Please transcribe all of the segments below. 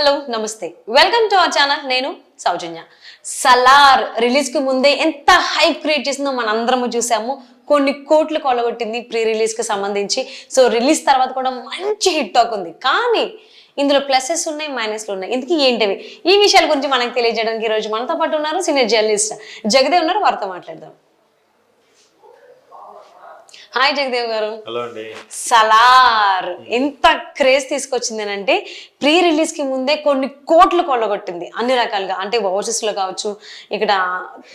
Hello నమస్తే. Welcome to our channel నేను సౌజన్య. సలార్ రిలీజ్కి ముందే ఎంత హైప్ క్రియేట్ చేసిందో మన అందరము చూసాము. కొన్ని కోట్లు కొలగొట్టింది ప్రీ రిలీజ్కి సంబంధించి. సో రిలీజ్ తర్వాత కూడా మంచి హిట్ టాక్ ఉంది. కానీ ఇందులో ప్లసెస్ ఉన్నాయి మైనస్లు ఉన్నాయి. ఇందుకు ఏంటివి? ఈ విషయాల గురించి మనకు తెలియజేయడానికి ఈ రోజు మనతో పాటు ఉన్నారు సీనియర్ జర్నలిస్ట్ జగదేవ్ ఉన్నారు. వారితో మాట్లాడదాం. హాయ్ జగదేవ్ గారు. హలో అండి. సలార్. ఎంత క్రేజ్ తీసుకొచ్చింది అని అంటే ప్రీ రిలీజ్కి ముందే కొన్ని కోట్లు కొల్లగొట్టింది. అన్ని రకాలుగా అంటే ఓవర్సీస్లో కావచ్చు ఇక్కడ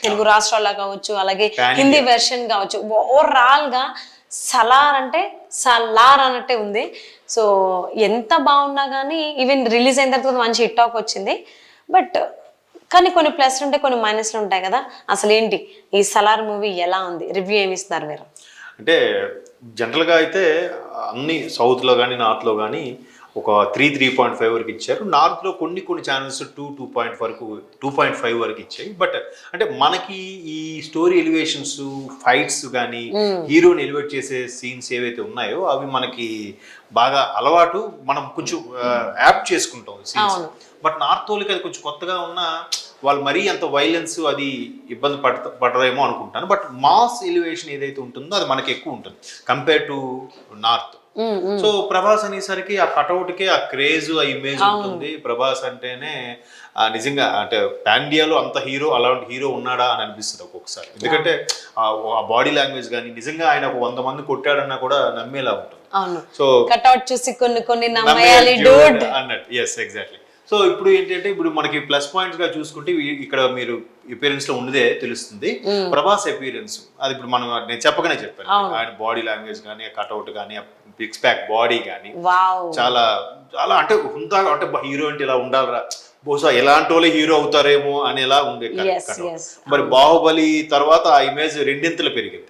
తెలుగు రాష్ట్రాల్లో కావచ్చు అలాగే హిందీ వెర్షన్ కావచ్చు. ఓవరాల్గా సలార్ అంటే సలార్ అన్నట్టే ఉంది. సో ఎంత బాగున్నా కానీ ఈవెన్ రిలీజ్ అయిన తర్వాత మంచి హిట్ టాక్ వచ్చింది. బట్ కానీ కొన్ని ప్లస్లు ఉంటాయి కొన్ని మైనస్లు ఉంటాయి కదా. అసలు ఏంటి ఈ సలార్ మూవీ ఎలా ఉంది? రివ్యూ ఏమి ఇస్తున్నారు మీరు? అంటే జనరల్గా అయితే అన్ని సౌత్లో కానీ నార్త్లో కానీ ఒక త్రీ త్రీ పాయింట్ ఫైవ్ వరకు ఇచ్చారు. నార్త్లో కొన్ని కొన్ని ఛానల్స్ టూ టూ పాయింట్ వరకు టూ పాయింట్ ఫైవ్ వరకు ఇచ్చాయి. బట్ అంటే మనకి ఈ స్టోరీ ఎలివేషన్స్ ఫైట్స్ కానీ హీరోని ఎలివేట్ చేసే సీన్స్ ఏవైతే ఉన్నాయో అవి మనకి బాగా అలవాటు మనం కొంచెం యాప్ చేసుకుంటాం సీన్స్. బట్ నార్త్ వాళ్ళకి అది కొంచెం కొత్తగా ఉన్న వాళ్ళు మరీ అంత వైలెన్స్ అది ఇబ్బంది పడ పడరేమో అనుకుంటాను. బట్ మాస్ ఎలివేషన్ ఏదైతే ఉంటుందో అది మనకి ఎక్కువ ఉంటుంది. Compare to north. So Prabhas అనేసరికి ఆ కటౌట్కే ఆ క్రేజ్ ఆ ఇమేజ్ ఉంటుంది. ప్రభాస్ అంటేనే నిజంగా అంటే పాండియాలో అంత హీరో అలాంటి హీరో ఉన్నాడా అని అనిపిస్తుంది ఒక్కొక్కసారి. ఎందుకంటే ఆ బాడీ లాంగ్వేజ్ కానీ నిజంగా ఆయన ఒక వంద మంది కొట్టాడన్నా కూడా నమ్మేలా ఉంటుంది. సో కట్అవుట్ చూసి కొన్ని కొన్ని అన్నట్టు. ఎస్ ఎగ్జాక్ట్లీ సో ఇప్పుడు ఏంటంటే ఇప్పుడు మనకి ప్లస్ పాయింట్స్గా చూసుకుంటే ఇక్కడ మీరు అపియరెన్స్లో ఉన్నదే తెలుస్తుంది. ప్రభాస్ అపియరెన్స్ అది ఇప్పుడు మనం నేను చెప్పగానే చెప్పాను. ఆయన బాడీ లాంగ్వేజ్ కానీ కట్అవుట్ కానీ బిక్స్ ప్యాక్ బాడీ కానీ చాలా చాలా అంటే హుందాగా అంటే హీరో అంటే ఇలా ఉండాలరా. బహుశా ఎలాంటి వాళ్ళే హీరో అవుతారేమో ఉండే Yes, cutout. yes. మరి బాహుబలి తర్వాత ఆ ఇమేజ్ రెండింతలు పెరిగింది.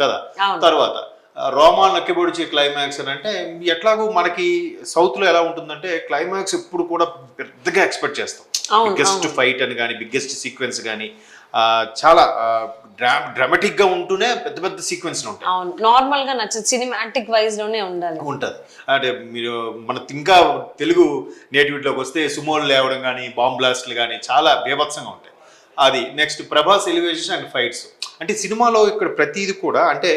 కదా. తర్వాత ఆ, రోమాలు నక్కిబొడిచే క్లైమాక్స్ అని అంటే ఎట్లాగో మనకి సౌత్లో ఎలా ఉంటుందంటే క్లైమాక్స్ ఎప్పుడు కూడా పెద్దగా ఎక్స్పెక్ట్ చేస్తాం. బిగ్గెస్ట్ ఫైట్ అని కానీ బిగ్గెస్ట్ సీక్వెన్స్ కానీ చాలా డ్రా డ్రామాటిక్గా ఉంటూనే పెద్ద పెద్ద సీక్వెన్స్ ఉంటాయి. నార్మల్గా నచ్చదు సినిమాటిక్ వైజ్లోనే ఉండాలి. ఉంటుంది. అంటే మీరు మన ఇంకా తెలుగు నేటివిటీలోకి వస్తే సుమోలు లేవడం కానీ బాంబ్ బ్లాస్ట్లు కానీ చాలా బీభత్సంగా ఉంటాయి. అది next Prabhas elevation and fights. అంటే సినిమాలో ఇక్కడ ప్రతిది కూడా అంటే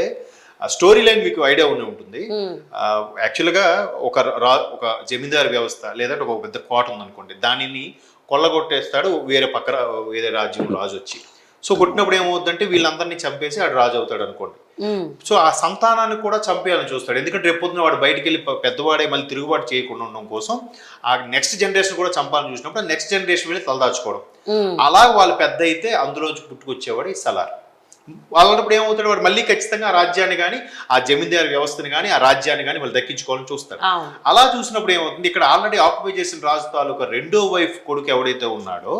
స్టోరీ లైన్ మీకు ఐడియా ఉండి ఉంటుంది. ఆ, యాక్చువల్గా ఒక రా ఒక జమీందారు వ్యవస్థ లేదంటే ఒక పెద్ద కోట ఉందనుకోండి. దానిని కొల్లగొట్టేస్తాడు వేరే పక్క వేరే రాజ్యం రాజు వచ్చి. సో కొట్టినప్పుడు ఏమవుతుందంటే వీళ్ళందరినీ చంపేసి ఆడు రాజు అవుతాడు అనుకోండి. ఉమ్, సో ఆ సంతానాన్ని కూడా చంపేయాలని చూస్తాడు. ఎందుకంటే రేపు పొద్దున వాడు బయటికి వెళ్ళి పెద్దవాడే మళ్ళీ తిరుగుబాటు చేయకుండా ఉండడం కోసం ఆ నెక్స్ట్ జనరేషన్ కూడా చంపాలని చూసినప్పుడు నెక్స్ట్ జనరేషన్ వెళ్ళి తలదాచుకోవడం. ఉమ్, అలా వాళ్ళు పెద్ద అయితే అందులోంచి పుట్టుకొచ్చేవాడు ఈ సలార్. వాళ్ళప్పుడు ఏమవుతాడు? వాడు మళ్ళీ ఖచ్చితంగా ఆ రాజ్యాన్ని కానీ ఆ జమీందారు వ్యవస్థని కానీ ఆ రాజ్యాన్ని కానీ వాళ్ళు దక్కించుకోవాలని చూస్తారు అలా చూసినప్పుడు ఏమవుతుంది? ఇక్కడ ఆల్రెడీ ఆక్యుపై చేసిన రాజు తాలూకా రెండో వైఫ్ కొడుకు ఎవడైతే ఉన్నాడో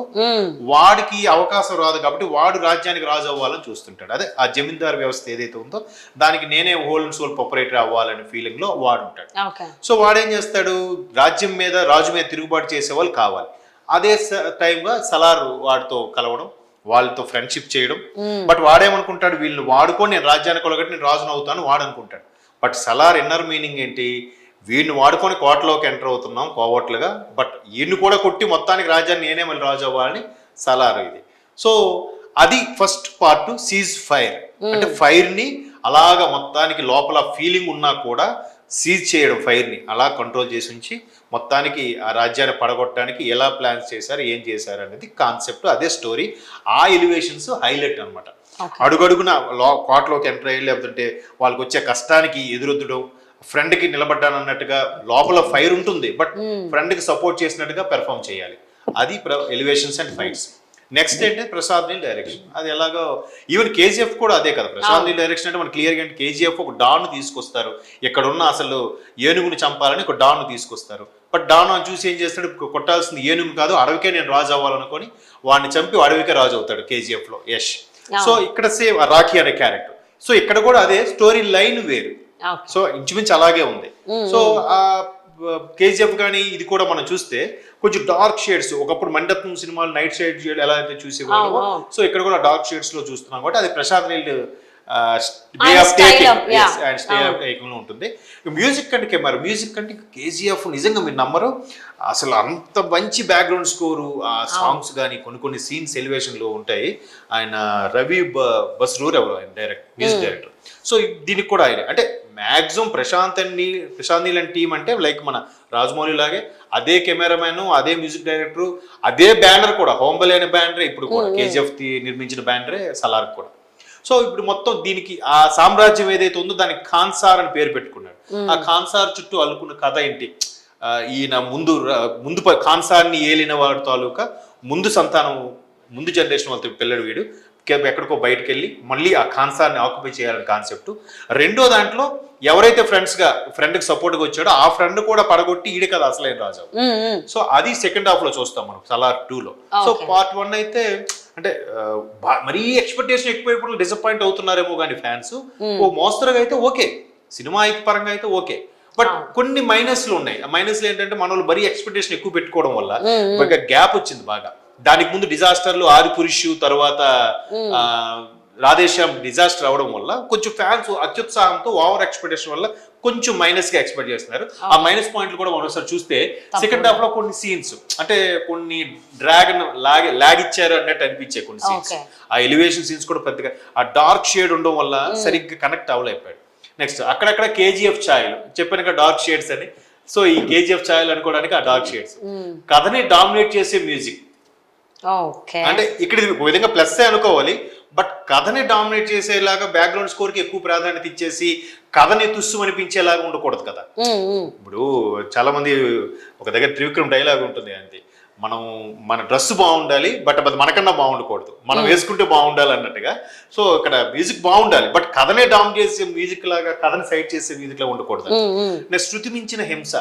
వాడికి అవకాశం రాదు కాబట్టి వాడు రాజ్యానికి రాజు అవ్వాలని చూస్తుంటాడు. అదే ఆ జమీందారు వ్యవస్థ ఏదైతే ఉందో దానికి నేనే హోల్ అండ్ సోల్ ప్రొపరేటర్ అవ్వాలనే ఫీలింగ్లో వాడు ఉంటాడు. సో వాడేం చేస్తాడు? రాజ్యం మీద రాజు మీద తిరుగుబాటు చేసే వాళ్ళు కావాలి. అదే టైంగా సలార్ వాడితో కలవడం వాళ్ళతో ఫ్రెండ్షిప్ చేయడం. బట్ వాడేమనుకుంటాడు? వీళ్ళని వాడుకొని నేను రాజ్యానికి కొలగట్టి నేను రాజును అవుతాను వాడు అనుకుంటాడు బట్ సలార్ ఇన్నర్ మీనింగ్ ఏంటి? వీడిని వాడుకొని కోటలోకి ఎంటర్ అవుతున్నాం కోవట్లుగా. బట్ ఈయన్ని కూడా కొట్టి మొత్తానికి రాజ్యాన్ని నేనే మళ్ళీ రాజు అవ్వాలని సలార్ ఇది. సో అది ఫస్ట్ పార్ట్ సీజ్ ఫైర్ అంటే ఫైర్ని అలాగా మొత్తానికి లోపల ఫీలింగ్ ఉన్నా కూడా సీజ్ చేయడం ఫైర్ని అలా కంట్రోల్ చేసి ఉంచి మొత్తానికి ఆ రాజ్యాన్ని పడగొట్టడానికి ఎలా ప్లాన్స్ చేశారు ఏం చేశారు అనేది కాన్సెప్ట్ అదే స్టోరీ. ఆ ఎలివేషన్స్ హైలైట్ అనమాట అడుగడుగున లో కోటలోకి ఎంటర్ అయ్యి లేకపోతే వాళ్ళకి వచ్చే కష్టానికి ఎదురొద్దడం ఫ్రెండ్కి నిలబడ్డానన్నట్టుగా లోపల ఫైర్ ఉంటుంది బట్ ఫ్రెండ్కి సపోర్ట్ చేసినట్టుగా పెర్ఫామ్ చేయాలి. అది ఎలివేషన్స్ అండ్ ఫైట్స్. నెక్స్ట్ ఏంటంటే ప్రసాద్ నీల్ డైరెక్షన్ అది ఎలాగో ఈవెన్ కేజీఎఫ్ కూడా అదే కదా. ప్రసాద్ నీల్ డైరెక్షన్ అంటే మనకి క్లియర్గా అంటే కేజీఎఫ్ ఒక డాన్ తీసుకొస్తారు. ఇక్కడ ఉన్న అసలు ఏనుగుని చంపాలని ఒక డాన్ తీసుకొస్తారు. బట్ డాన్ అని చూసి ఏం చేస్తాడు? కొట్టాల్సింది ఏనుగు కాదు అడవికే నేను రాజు అవ్వాలనుకొని వాడిని చంపి అడవికే రాజు అవుతాడు కేజీఎఫ్లో యష్. సో ఇక్కడ సేమ్ రాఖీ అనే క్యారెక్టర్ సో ఇక్కడ కూడా అదే స్టోరీ లైన్ వేరు. సో ఇంచుమించు అలాగే ఉంది. సో ఆ కేజీఎఫ్ కానీ ఇది కూడా మనం చూస్తే కొంచెం డార్క్ షేడ్స్. ఒకప్పుడు మండత్వం సినిమాలు నైట్ షేడ్ ఎలా అయితే చూసేవాళ్ళమో. సో ఇక్కడ కూడా డార్క్ షేడ్స్లో చూస్తున్నాం కాబట్టి అది ఆఫ్ టేకింగ్ ఉంటుంది. మ్యూజిక్ అంటే కెమెరా మ్యూజిక్ అంటే కేజీఎఫ్ నిజంగా మీరు నమ్మరు. అసలు అంత మంచి బ్యాక్గ్రౌండ్ స్కోరు ఆ సాంగ్స్ కానీ కొన్ని కొన్ని సీన్స్ ఎలివేషన్లో ఉంటాయి. ఆయన రవి బస్రూర్ ఎవరు ఆయన? డైరెక్ట్ మ్యూజిక్ డైరెక్టర్ సో దీనికి కూడా ఆయన అంటే మాక్సిమం ప్రశాంత్ అండ్ నీ- ప్రశాంత్ నీల్ అండ్ టీమ్ అంటే లైక్ మన రాజమౌళి లాగే. అదే కెమెరామ్యాన్ అదే మ్యూజిక్ డైరెక్టర్ అదే బ్యానర్ కూడా. హోంబలి అనే బ్యానరే ఇప్పుడు కూడా కేజీఎఫ్ నిర్మించిన బ్యానరే సలార్ కూడా. సో ఇప్పుడు మొత్తం దీనికి ఆ సామ్రాజ్యం ఏదైతే ఉందో దానికి ఖాన్సార్ అని పేరు పెట్టుకున్నాడు. ఆ ఖాన్సార్ చుట్టూ అల్లుకున్న కథ ఏంటి? ఈయన ముందు ముందు ఖాన్సార్ని ఏలిన వాడు తాలూకా ముందు సంతానం ముందు జనరేషన్ వాళ్ళతో పిల్లడు వీడు. ఎక్కడికో బయటకు వెళ్ళి మళ్ళీ ఆ ఖాన్సార్ని ఆక్యుపై చేయాలని కాన్సెప్ట్ రెండో దాంట్లో ఎవరైతే ఫ్రెండ్స్గా ఫ్రెండ్కి సపోర్ట్గా వచ్చాడో ఆ ఫ్రెండ్ కూడా పడగొట్టి ఈడే కదా అసలైన రాజు. సో అది సెకండ్ హాఫ్లో చూస్తాం మనం సలార్ టూ లో. సో. పార్ట్ వన్ అయితే అంటే మరీ ఎక్స్పెక్టేషన్ ఎక్కువైపోవడం డిసప్పాయింట్ అవుతున్నారేమో కానీ ఫ్యాన్స్ ఓ మోస్తరుగా అయితే ఓకే. సినిమా పరంగా అయితే ఓకే. బట్ కొన్ని మైనస్లు ఉన్నాయి. ఆ మైనస్లు ఏంటంటే మన వాళ్ళు మరీ ఎక్స్పెక్టేషన్ ఎక్కువ పెట్టుకోవడం వల్ల గ్యాప్ వచ్చింది బాగా. దానికి ముందు డిజాస్టర్లు ఆది పురుషు తర్వాత రాధేశ్యామ్ డిజాస్టర్ అవడం వల్ల కొంచెం ఫ్యాన్స్ అత్యుత్సాహంతో ఓవర్ ఎక్స్పెక్టేషన్ వల్ల కొంచెం మైనస్గా ఎక్స్పెక్ట్ చేస్తున్నారు. ఆ మైనస్ పాయింట్లు కూడా మనం ఒకసారి చూస్తే సెకండ్ హాఫ్లో కొన్ని సీన్స్ అంటే కొన్ని డ్రాగన్ లాగ్ లాగ్ ఇచ్చారు అన్నట్టు అనిపించే కొన్ని సీన్స్. ఆ ఎలివేషన్ సీన్స్ కూడా పెద్దగా ఆ డార్క్ షేడ్ ఉండడం వల్ల సరిగ్గా కనెక్ట్ అవ్వలేకపోయాడు. నెక్స్ట్ అక్కడక్కడ కేజీఎఫ్ ఛాయలు చెప్పాను కదా డార్క్ షేడ్స్ అని. సో ఈ కేజీఎఫ్ ఛాయలు అనుకోవడానికి ఆ డార్క్ షేడ్స్. కథని డామినేట్ చేసే మ్యూజిక్. ఓకే అంటే ఇక్కడ ఒక విధంగా ప్లస్ అనుకోవాలి బట్ కథని డామినేట్ చేసేలాగా బ్యాక్గ్రౌండ్ స్కోర్కి ఎక్కువ ప్రాధాన్యత ఇచ్చేసి కథని తుస్సు అనిపించేలాగా ఉండకూడదు కదా. ఇప్పుడు చాలా మంది ఒక దగ్గర త్రివిక్రమ్ డైలాగ్ ఉంటుంది అంతే. మనం మన డ్రెస్ బాగుండాలి బట్ అది మనకన్నా బాగుండకూడదు. మనం వేసుకుంటే బాగుండాలి అన్నట్టుగా. సో ఇక్కడ మ్యూజిక్ బాగుండాలి బట్ కథనే డామ్ చేసే మ్యూజిక్ లాగా కథని సైడ్ చేసే మ్యూజిక్ లాగా ఉండకూడదు. నెక్స్ట్ శృతి మించిన హింస.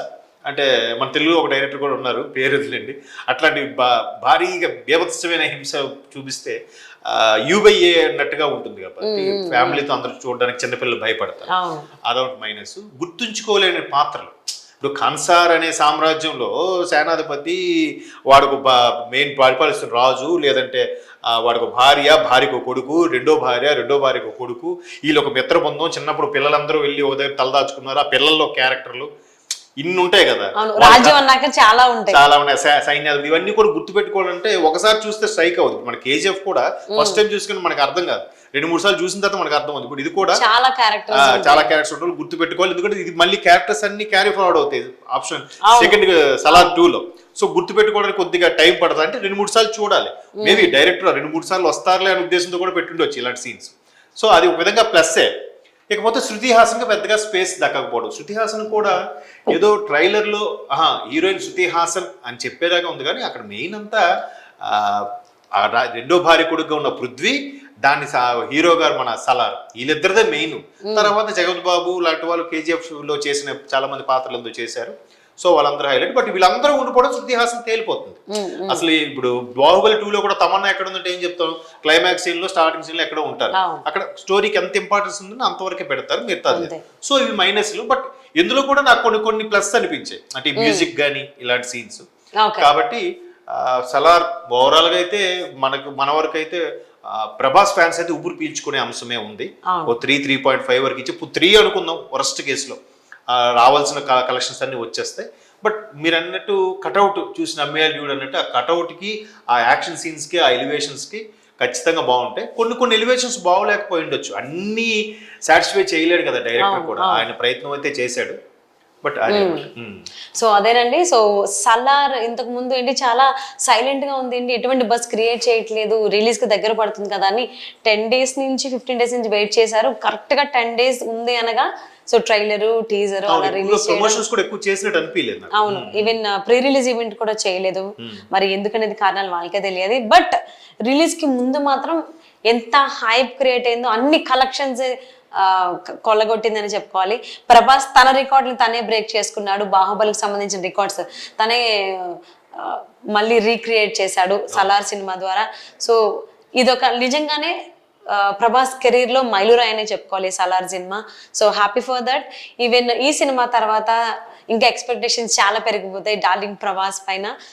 అంటే మన తెలుగులో ఒక డైరెక్టర్ కూడా ఉన్నారు పేరు వదిలేండి. అట్లాంటి బా భారీగా బీభత్సమైన హింస చూపిస్తే యూబైఏ అన్నట్టుగా ఉంటుంది కాబట్టి ఫ్యామిలీతో అందరూ చూడడానికి చిన్నపిల్లలు భయపడతారు. అదొకటి మైనస్. గుర్తుంచుకోలేని పాత్రలు. ఇప్పుడు కన్సార్ అనే సామ్రాజ్యంలో సేనాధిపతి వాడుకు మెయిన్ పరిపాలిస్తున్న రాజు లేదంటే వాడికి భార్య భార్యకు కొడుకు రెండో భార్య రెండో భార్యకు కొడుకు. వీళ్ళు ఒక మిత్రబృందం. చిన్నప్పుడు పిల్లలందరూ వెళ్ళి ఓ దగ్గర తలదాచుకున్నారు. ఆ పిల్లల్లో క్యారెక్టర్లు ఇన్ని ఉంటాయి కదా రాజ్యం అన్నాక చాలా ఉంటాయి. చాలా ఉన్నాయి. సైన్యాలు. ఇవన్నీ కూడా గుర్తు పెట్టుకోవాలంటే ఒకసారి చూస్తే స్ట్రైక్ అవుతుంది మన కేజీఎఫ్ కూడా ఫస్ట్ టైం చూసుకుని మనకు అర్థం కాదు. రెండు మూడు సార్లు చూసిన తర్వాత మనకు అర్థం అవుతుంది ఇప్పుడు ఇది కూడా చాలా ఆ, క్యారెక్టర్స్ చాలా క్యారెక్టర్స్ ఉంటాయి. గుర్తు పెట్టుకోవాలి ఎందుకంటే ఇది మళ్ళీ క్యారెక్టర్స్ అన్ని క్యారీ ఫార్వర్డ్ అవుతాయి. ఆప్షన్ సెకండ్ సలార్ టూ లో. సో గుర్తు పెట్టుకోవడానికి కొద్దిగా టైం పడుతుంది. అంటే రెండు మూడు సార్లు చూడాలి. మేబీ డైరెక్టర్ రెండు మూడు సార్లు వస్తారులే అనే ఉద్దేశంతో కూడా పెట్టుండొచ్చు ఇలాంటి సీన్స్ సో అది ఒక విధంగా ప్లస్సే ఇకపోతే శృతి హాసన్కి పెద్దగా స్పేస్ దక్కకపోవడం. శృతి హాసన్ కూడా ఏదో ట్రైలర్లో ఆహా హీరోయిన్ శృతి హాసన్ అని చెప్పేదాకా ఉంది కానీ అక్కడ మెయిన్ అంతా రెండో భార్య కొడుకుగా ఉన్న పృథ్వీ దాన్ని హీరో గారు మన సలార్ వీళ్ళిద్దరిదే మెయిన్. తర్వాత జగత్ బాబు లాంటి వాళ్ళు కేజీఎఫ్లో చేసిన చాలా మంది పాత్రలు ఎంతో చేశారు. సో వాళ్ళందరూ హైలైట్. బట్ వీళ్ళందరూ ఉండిపోవడం శృతి హాసన్ తేలిపోతుంది అసలు ఇప్పుడు బాహుబలి టూ లో కూడా తమన్నా ఎక్కడ ఉందంటే ఏం చెప్తాం క్లైమాక్స్ సీన్లో స్టార్టింగ్ సీన్లో ఎక్కడ ఉంటారు. అక్కడ స్టోరీకి ఎంత ఇంపార్టెన్స్ ఉందో అంతవరకే పెడతారు మిగతా. సో ఇవి మైనస్లు బట్ ఇందులో కూడా నాకు కొన్ని కొన్ని ప్లస్ అనిపించాయి. అంటే మ్యూజిక్ కానీ ఇలాంటి సీన్స్ కాబట్టి సలార్ ఓవరాల్గా అయితే మనకు మన వరకు అయితే ప్రభాస్ ఫ్యాన్స్ అయితే ఊపిరి పీల్చుకునే అంశమే ఉంది. ఓ త్రీ త్రీ పాయింట్ ఫైవ్ వరకు ఇచ్చి ఇప్పుడు త్రీ అనుకుందాం వరస్ట్ కేసులో రావాల్సిన కలెక్షన్స్ అన్ని వచ్చేస్తాయి. బట్ మీరు అన్నట్టు కటౌట్ చూసిన అమ్మేయాలి చూడు అన్నట్టు ఆ కటౌట్కి ఆ యాక్షన్ సీన్స్కి ఆ ఎలివేషన్స్కి ఖచ్చితంగా బాగుంటాయి. కొన్ని కొన్ని ఎలివేషన్స్ బాగోలేకపోయి ఉండొచ్చు. అన్ని సాటిస్ఫై చేయలేడు కదా డైరెక్టర్ కూడా. ఆయన ప్రయత్నం అయితే చేశాడు. బట్. సో అదేనండి. సో సలార్ ఇంతకు ముందు ఏంటి చాలా సైలెంట్గా ఉంది. ఏంటి ఎటువంటి బస్ క్రియేట్ చేయట్లేదు. రిలీజ్కి దగ్గర పడుతుంది కదా అని టెన్ డేస్ నుంచి ఫిఫ్టీన్ డేస్ నుంచి వెయిట్ చేశారు. కరెక్ట్గా టెన్ డేస్ ఉంది అనగా సో ట్రైలర్ టీజర్ అలా రిలీజ్ ప్రమోషన్స్ కూడా ఎక్కువ చేసినట్టు అనిపించలేదు నాకు. అవును. ఈవెన్ ప్రీ రిలీజ్ ఈవెంట్ కూడా చేయలేదు. మరి ఎందుకనేది కారణాలు వాళ్ళకే తెలియదు. బట్ రిలీజ్కి ముందు మాత్రం ఎంత హైప్ క్రియేట్ అయిందో అన్ని కలెక్షన్స్ కొల్లగొట్టిందని చెప్పుకోవాలి. ప్రభాస్ తన రికార్డుని తనే బ్రేక్ చేసుకున్నాడు. బాహుబలికి సంబంధించిన రికార్డ్స్ తనే మళ్ళీ రీక్రియేట్ చేశాడు సలార్ సినిమా ద్వారా. సో ఇదొక నిజంగానే ప్రభాస్ కెరీర్లో మైలురాయి అనే చెప్పుకోవాలి Salaar cinema. So happy for that. Even ఈ సినిమా తర్వాత ఇంకా ఎక్స్పెక్టేషన్స్ చాలా పెరిగిపోతాయి. డార్లింగ్ ప్రభాస్ పైన.